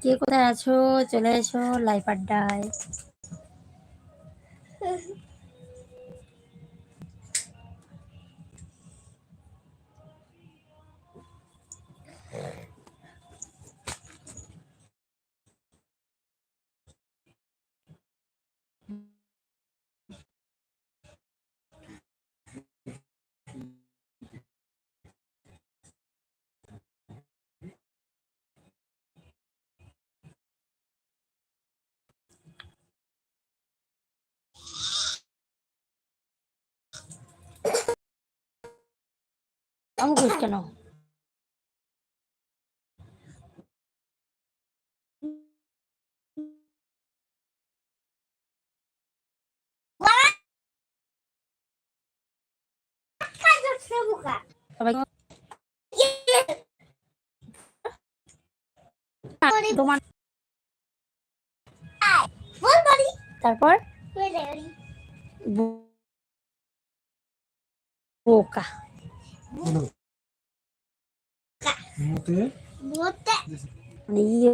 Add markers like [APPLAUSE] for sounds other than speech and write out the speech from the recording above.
কে কোথায় আছো? চলে এসো লাইফ আড্ডায়। [LAUGHS] অঙ্কুশ কেন? তারপর? বোকা। Mote. Mote. Iya,